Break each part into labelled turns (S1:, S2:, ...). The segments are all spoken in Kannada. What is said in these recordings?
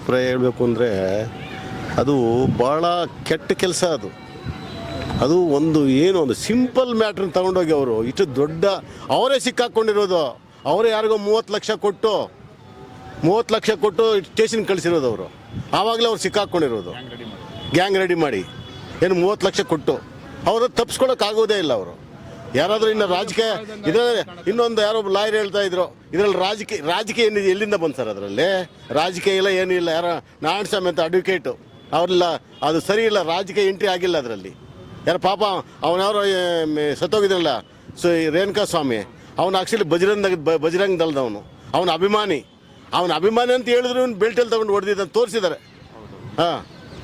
S1: ಅಭಿಪ್ರಾಯ ಹೇಳಬೇಕು ಅಂದರೆ ಅದು ಭಾಳ ಕೆಟ್ಟ ಕೆಲಸ ಅದು. ಅದು ಒಂದು ಏನು ಒಂದು ಸಿಂಪಲ್ ಮ್ಯಾಟ್ರನ್ನ ತಗೊಂಡೋಗಿ ಅವರು ಇಷ್ಟು ದೊಡ್ಡ ಅವರೇ ಸಿಕ್ಕಾಕ್ಕೊಂಡಿರೋದು ಅವರೇ ಯಾರಿಗೋ ಮೂವತ್ತು ಲಕ್ಷ ಕೊಟ್ಟು ಮೂವತ್ತು ಲಕ್ಷ ಕೊಟ್ಟು ಸ್ಟೇಷನ್ ಕಳಿಸಿರೋದು ಅವರು. ಆವಾಗಲೇ ಅವ್ರು ಸಿಕ್ಕಾಕ್ಕೊಂಡಿರೋದು ಗ್ಯಾಂಗ್ ರೆಡಿ ಮಾಡಿ. ಏನು ಮೂವತ್ತು ಲಕ್ಷ ಕೊಟ್ಟು ಅವರು ತಪ್ಪಿಸ್ಕೊಳಕ್ಕಾಗೋದೇ ಇಲ್ಲ ಅವರು. ಯಾರಾದರೂ ಇನ್ನು ರಾಜಕೀಯ ಇದರಲ್ಲಿ ಇನ್ನೊಂದು ಯಾರೋ ಲಾಯರ್ ಹೇಳ್ತಾ ಇದ್ರು. ಇದರಲ್ಲಿ ರಾಜಕೀಯ ರಾಜಕೀಯ ಏನಿದೆ? ಎಲ್ಲಿಂದ ಬಂದು ಸರ್ ಅದರಲ್ಲಿ? ರಾಜಕೀಯ ಇಲ್ಲ ಏನೂ ಇಲ್ಲ ಯಾರೋ ನಾರಾಯಣಸ್ವಾಮಿ ಅಂತ ಅಡ್ವೊಕೇಟು ಅವರೆಲ್ಲ, ಅದು ಸರಿ ಇಲ್ಲ. ರಾಜಕೀಯ ಎಂಟ್ರಿ ಆಗಿಲ್ಲ ಅದರಲ್ಲಿ. ಯಾರು ಪಾಪ ಅವನವರು ಸತ್ತೋಗಿದ್ರಲ್ಲ? ಸೊ ರೇಣುಕಾ ಸ್ವಾಮಿ. ಅವನು ಆಕ್ಚುಲಿ ಬಜರಂಗ ಬಜರಂಗ ದಳದವನು ಅವನ. ಅಭಿಮಾನಿ. ಅವನ ಅಭಿಮಾನಿ ಅಂತ ಹೇಳಿದ್ರು ಬೆಲ್ಟಲ್ಲಿ ತೊಗೊಂಡು ಹೊಡೆದಿದ್ದಂತ ತೋರಿಸಿದ್ದಾರೆ. ಹಾಂ.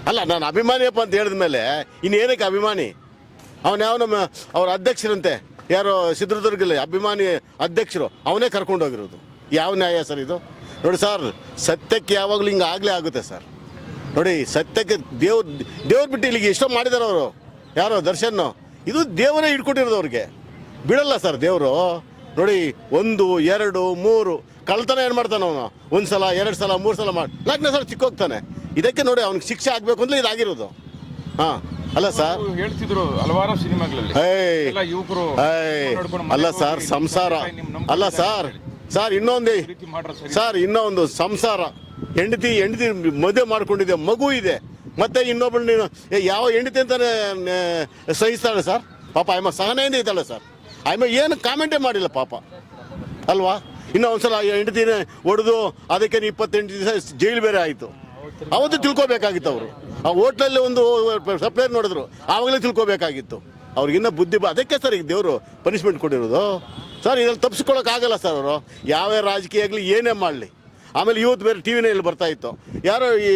S1: ಅಲ್ಲ, ನಾನು ಅಭಿಮಾನಿಯಪ್ಪ ಅಂತ ಹೇಳಿದ ಮೇಲೆ ಇನ್ನೇನಕ್ಕೆ ಅಭಿಮಾನಿ? ಅವನು ಯಾವ ನಮ್ಮ ಅವ್ರ ಅಧ್ಯಕ್ಷರಂತೆ. ಯಾರೋ ಚಿತ್ರದುರ್ಗಲ್ಲಿ ಅಭಿಮಾನಿ ಅಧ್ಯಕ್ಷರು, ಅವನೇ ಕರ್ಕೊಂಡೋಗಿರೋದು ಯಾವ ನ್ಯಾಯ ಸರ್ ಇದು? ನೋಡಿ ಸರ್, ಸತ್ಯಕ್ಕೆ ಯಾವಾಗಲೂ ಹಿಂಗೆ ಆಗಲೇ ಆಗುತ್ತೆ ಸರ್. ನೋಡಿ, ಸತ್ಯಕ್ಕೆ ದೇವ್ರ ದೇವ್ರ ಬಿಟ್ಟು ಇಲ್ಲಿಗೆ ಎಷ್ಟೋ ಮಾಡಿದ್ದಾರೆ ಅವರು. ಯಾರೋ, ದರ್ಶನ್. ಇದು ದೇವರೇ ಹಿಡ್ಕೊಟ್ಟಿರೋದು ಅವ್ರಿಗೆ. ಬಿಡಲ್ಲ ಸರ್ ದೇವರು. ನೋಡಿ, ಒಂದು, ಎರಡು, ಮೂರು. ಕಳ್ತನ ಏನು ಮಾಡ್ತಾನೆ ಅವನು? ಒಂದು ಸಲ, ಎರಡು ಸಲ, ಮೂರು ಸಲ ಮಾಡಿ ನಾಲ್ಕನೇ ಸಲ ಚಿಕ್ಕೋಗ್ತಾನೆ. ಇದಕ್ಕೆ ನೋಡಿ ಅವ್ನಿಗೆ ಶಿಕ್ಷೆ ಆಗಬೇಕು ಅಂದರೆ ಇದಾಗಿರೋದು. ಹಾಂ. ಅಲ್ಲ ಸರ್.
S2: ಹೇಳ್ತಿದ್ರು ಹಲವಾರು ಸಿನಿಮಾಗಳಲ್ಲಿ. ಯುವಕರು
S1: ಅಲ್ಲ ಸರ್ ಸಂಸಾರ. ಅಲ್ಲ ಸರ್ ಸರ್ ಇನ್ನೊಂದು.
S2: ಸರ್.
S1: ಇನ್ನೊಂದು ಸಂಸಾರ. ಹೆಂಡತಿ ಹೆಂಡತಿ ಮದುವೆ ಮಾಡ್ಕೊಂಡಿದೆ ಮಗು ಇದೆ. ಮತ್ತೆ ಇನ್ನೊಬ್ಬಳು ನೀನು ಯಾವ ಹೆಂಡತಿ ಅಂತಾನೆ ಸಹಿಸ್ತಾಳೆ ಸರ್? ಪಾಪ ಆಯ್ಮ ಸಹನೆಯಿಂದ ಇದ್ದಾಳೆ ಸರ್. ಆಯ್ಮ ಏನು ಕಾಮೆಂಟೇ ಮಾಡಿಲ್ಲ ಪಾಪ. ಅಲ್ವಾ? ಇನ್ನೂ ಒಂದ್ಸಲ ಹೆಂಡತಿನ ಹೊಡೆದು ಅದಕ್ಕೆ ಇಪ್ಪತ್ತೆಂಟು ದಿವಸ ಜೈಲು ಬೇರೆ ಆಯಿತು. ಅವತ್ತು ತಿಳ್ಕೊಬೇಕಾಗಿತ್ತು ಅವರು. ಆ ಹೋಟ್ಲಲ್ಲಿ ಒಂದು ಸಪ್ಲೈರ್ ನೋಡಿದ್ರು. ಆವಾಗಲೇ ತಿಳ್ಕೊಬೇಕಾಗಿತ್ತು. ಅವ್ರಿಗಿನ್ನ ಬುದ್ಧಿ ಅದಕ್ಕೆ ಸರ್ ಈಗ ದೇವರು ಪನಿಷ್ಮೆಂಟ್ ಕೊಟ್ಟಿರೋದು. ಸರ್, ಇದ್ರಲ್ಲಿ ತಪ್ಪಿಸ್ಕೊಳಕ್ಕಾಗಲ್ಲ ಸರ್ ಅವರು. ಯಾವ್ಯಾವ ರಾಜಕೀಯ ಆಗಲಿ ಏನೇ ಮಾಡಲಿ. ಆಮೇಲೆ ಇವತ್ತು ಬೇರೆ ಟಿ ಇಲ್ಲಿ ಬರ್ತಾ ಇತ್ತು. ಯಾರೋ ಈ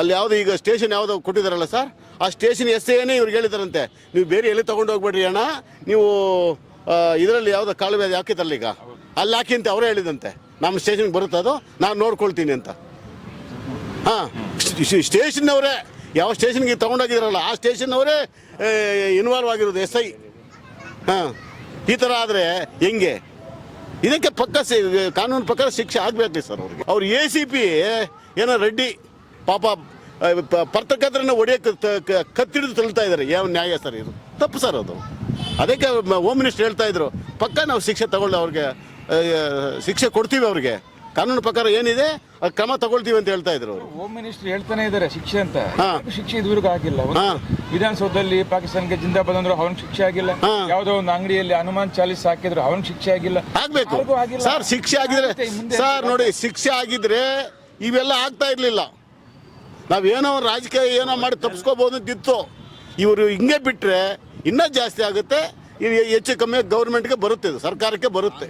S1: ಅಲ್ಲಿ ಯಾವುದು ಈಗ ಸ್ಟೇಷನ್ ಯಾವುದೋ ಕೊಟ್ಟಿದ್ದಾರಲ್ಲ ಸರ್, ಆ ಸ್ಟೇಷನ್ ಎಸ್ ಏನೇ ಇವ್ರಿಗೆ ಹೇಳಿದಾರಂತೆ. ನೀವು ಬೇರೆ ಎಲ್ಲಿ ತೊಗೊಂಡು ಹೋಗ್ಬೇಡ್ರಿ ಅಣ್ಣ? ನೀವು ಇದರಲ್ಲಿ ಯಾವುದೋ ಕಾಲುವೆ ಹಾಕಿದ್ರಲ್ಲ ಈಗ ಅಲ್ಲಿ ಹಾಕಿ ಅಂತ ಅವರೇ ಹೇಳಿದಂತೆ. ನಮ್ಮ ಸ್ಟೇಷನ್ಗೆ ಬರುತ್ತೆ ಅದು ನಾನು ನೋಡ್ಕೊಳ್ತೀನಿ ಅಂತ. ಹಾಂ ಸ್ಟೇಷನ್ನವರೇ, ಯಾವ ಸ್ಟೇಷನ್ಗೆ ತೊಗೊಂಡೋಗಿದ್ರಲ್ಲ, ಆ ಸ್ಟೇಷನ್ನವರೇ ಇನ್ವಾಲ್ವ್ ಆಗಿರೋದು ಎಸ್ ಐ. ಹಾಂ, ಈ ಥರ ಆದರೆ ಹೆಂಗೆ? ಇದಕ್ಕೆ ಪಕ್ಕ ಕಾನೂನು ಪ್ರಕಾರ ಶಿಕ್ಷೆ ಆಗಬೇಕು ಸರ್ ಅವ್ರಿಗೆ. ಅವ್ರು ಎ ಸಿ ಪಿ ಏನೋ ರೆಡ್ಡಿ, ಪಾಪ ಪತ್ರಕರ್ತರನ್ನ ಹೊಡೆಯಕ್ಕೆ ಕತ್ತಿಡಿದು ತಳ್ತಾ ಇದ್ದಾರೆ ಯಾವ ನ್ಯಾಯ ಸರ್ ಇದು? ತಪ್ಪು ಸರ್ ಅದು. ಅದಕ್ಕೆ ಹೋಮ್ ಮಿನಿಸ್ಟರ್ ಹೇಳ್ತಾ ಇದ್ರು, ಪಕ್ಕ ನಾವು ಶಿಕ್ಷೆ ತಗೊಳ್ಳೋ ಅವ್ರಿಗೆ ಶಿಕ್ಷೆ ಕೊಡ್ತೀವಿ ಅವ್ರಿಗೆ. ಕಾನೂನು ಪ್ರಕಾರ ಏನಿದೆ ಅದು ಕ್ರಮ ತಗೊಳ್ತೀವಿ ಅಂತ ಹೇಳ್ತಾ ಇದ್ರು ಅವರು.
S2: ಹೋಮ್ ಮಿನಿಸ್ಟರ್ ಹೇಳ್ತಾನೆ ಇದ್ದಾರೆ ಶಿಕ್ಷೆ ಅಂತ. ಯಾಕೆ ಶಿಕ್ಷೆ ಇದುವರೆಗೂ ಆಗಿಲ್ಲ? ಒಂದು
S1: ಹಾ.
S2: ವಿಧಾನಸೌಧದಲ್ಲಿ ಪಾಕಿಸ್ತಾನಕ್ಕೆ ಜಿಂದಾಬಾದ್ ಬಂದ್ರು ಅವನ್ ಶಿಕ್ಷೆ ಆಗಿಲ್ಲ. ಯಾವುದೋ ಒಂದು ಅಂಗಡಿಯಲ್ಲಿ ಹನುಮಾನ್ ಚಾಲೀಸ್ ಹಾಕಿದ್ರು ಅವನ್ ಶಿಕ್ಷೆ ಆಗಿಲ್ಲ.
S1: ಆಗ್ಬೇಕು.
S2: ಯಾರಿಗೂ ಆಗಿಲ್ಲ.
S1: ಸರ್ ಶಿಕ್ಷೆ ಆಗಿದ್ರೆ
S2: ಆಗುತ್ತೆ, ಮುಂದೆ
S1: ಸರ್ ನೋಡಿ ಶಿಕ್ಷೆ ಆಗಿದ್ರೆ ಇವೆಲ್ಲ ಆಗ್ತಾ ಇರ್ಲಿಲ್ಲ. ನಾವೇನೋ ಒಂದು ರಾಜಕೀಯ ಏನೋ ಮಾಡಿ ತಪ್ಪಿಸ್ಕೋಬಹುದು ಅಂತಿತ್ತು. ಇವರು ಹಿಂಗೆ ಬಿಟ್ರೆ ಇನ್ನೂ ಜಾಸ್ತಿ ಆಗುತ್ತೆ. ಇದು ಹೆಚ್ಚು ಕಮ್ಮಿ ಗೌರ್ಮೆಂಟ್ಗೆ ಬರುತ್ತೆ ಇದು ಸರ್ಕಾರಕ್ಕೆ ಬರುತ್ತೆ.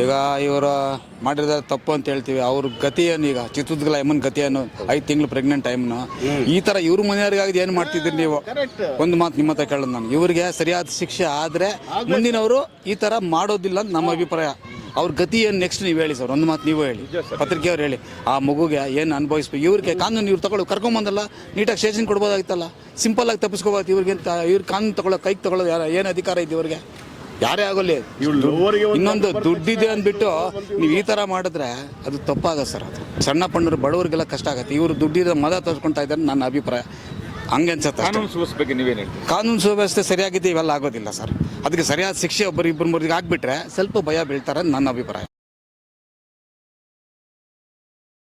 S3: ಈಗ ಇವರು ಮಾಡಿದ ತಪ್ಪು ಅಂತ ಹೇಳ್ತೀವಿ. ಅವ್ರ ಗತಿ ಏನು ಈಗ ಚಿತ್ರದುರ್ಗ ಅಮ್ಮನ ಗತಿ ಏನು ಐದು ತಿಂಗಳು ಪ್ರೆಗ್ನೆಂಟ್ ಟೈಮ್ನು ಈ ಥರ ಇವ್ರ ಮನೆಯವ್ರಿಗಾಗಿ ಏನು ಮಾಡ್ತಿದ್ದೀರಿ ನೀವು? ಒಂದು ಮಾತು ನಿಮ್ಮ ಹತ್ರ ಕೇಳೋದು ನಾನು. ಇವರಿಗೆ ಸರಿಯಾದ ಶಿಕ್ಷೆ ಆದರೆ ಮುಂದಿನವರು ಈ ಥರ ಮಾಡೋದಿಲ್ಲ ಅಂತ ನಮ್ಮ ಅಭಿಪ್ರಾಯ. ಅವ್ರ ಗತಿ ಏನು ನೆಕ್ಸ್ಟ್ ನೀವು ಹೇಳಿ ಸರ್ ಒಂದು ಮಾತು ನೀವು ಹೇಳಿ. ಪತ್ರಿಕೆಯವ್ರು ಹೇಳಿ. ಆ ಮಗುಗೆ ಏನು ಅನುಭವಿಸ್ಬೇಕು? ಇವ್ರಿಗೆ ಕಾನೂನು ಇವ್ರು ತಗೊಳ್ಳೋ ಕರ್ಕೊಂಬಂದಲ್ಲ ನೀಟಾಗಿ ಸ್ಟೇಷನ್ ಕೊಡ್ಬೋದಾಗಿತ್ತಲ್ಲ? ಸಿಂಪಲ್ ಆಗಿ ತಪ್ಪಿಸ್ಕೋಬೋದು ಇವ್ರಿಗೆ ಇವ್ರ ಕಾನೂನು ತಗೊಳ್ಳೋ ಕೈಗೆ ತಗೊಳ್ಳೋದು ಯಾರ ಏನು ಅಧಿಕಾರ ಇದೆ ಇವ್ರಿಗೆ? ಯಾರೇ ಆಗೋಲ್ಲಿ ಇನ್ನೊಂದು ದುಡ್ಡಿದೆ ಅಂದ್ಬಿಟ್ಟು ನೀವು ಈ ಥರ ಮಾಡಿದ್ರೆ ಅದು ತಪ್ಪಾಗ ಸರ್ ಅದು. ಸಣ್ಣ ಪಣ್ಣರು ಬಡವರಿಗೆಲ್ಲ ಕಷ್ಟ ಆಗುತ್ತೆ. ಇವರು ದುಡ್ಡಿದ ಮದ ತರ್ಸ್ಕೊಳ್ತಾ ಇದ್ದಾರೆ ನನ್ನ ಅಭಿಪ್ರಾಯ. ಹಂಗೆ ಅನ್ಸುತ್ತೆ ಅಷ್ಟೇ.
S2: ಕಾನೂನು ಸುವ್ಯವಸ್ಥೆ ಬಗ್ಗೆ ನೀವೇನು ಹೇಳ್ತೀರಿ?
S3: ಕಾನೂನು ಸುವ್ಯವಸ್ಥೆ ಸರಿಯಾಗಿದೆ ಇವೆಲ್ಲ ಆಗೋದಿಲ್ಲ ಸರ್. ಅದಕ್ಕೆ ಸರಿಯಾದ ಶಿಕ್ಷೆ ಒಬ್ಬರು ಇಬ್ಬರು ಮೂರಿಗೆ ಆಗಿಬಿಟ್ರೆ ಸ್ವಲ್ಪ ಭಯ ಬೀಳ್ತಾರೆ ಅಂತ ನನ್ನ ಅಭಿಪ್ರಾಯ.